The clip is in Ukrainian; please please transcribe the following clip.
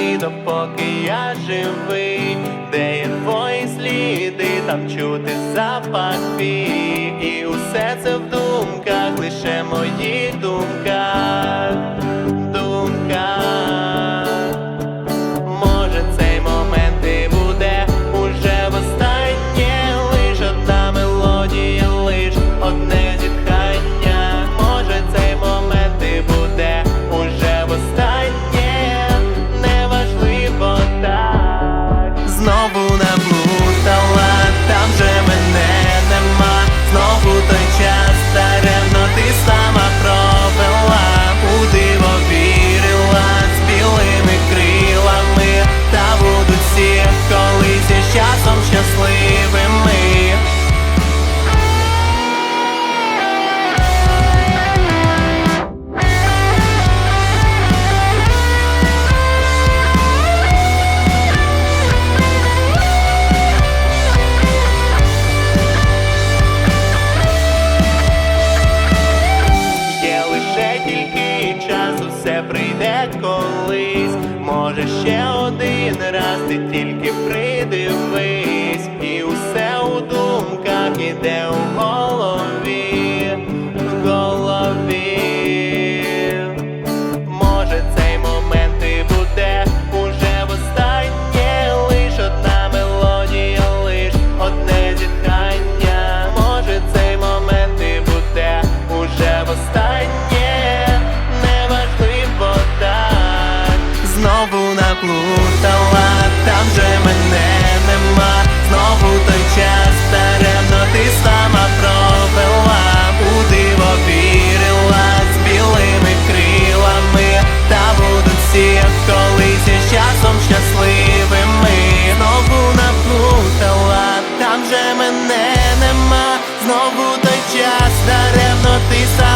ти, допоки я живий, де є твої сліди, там чути запах твій І усе це в думках, лише моїх думках. сплять колись, може ще один раз ти тільки придивись, і усе у думках іде угод. вже мене нема, знову той час даремно ти сам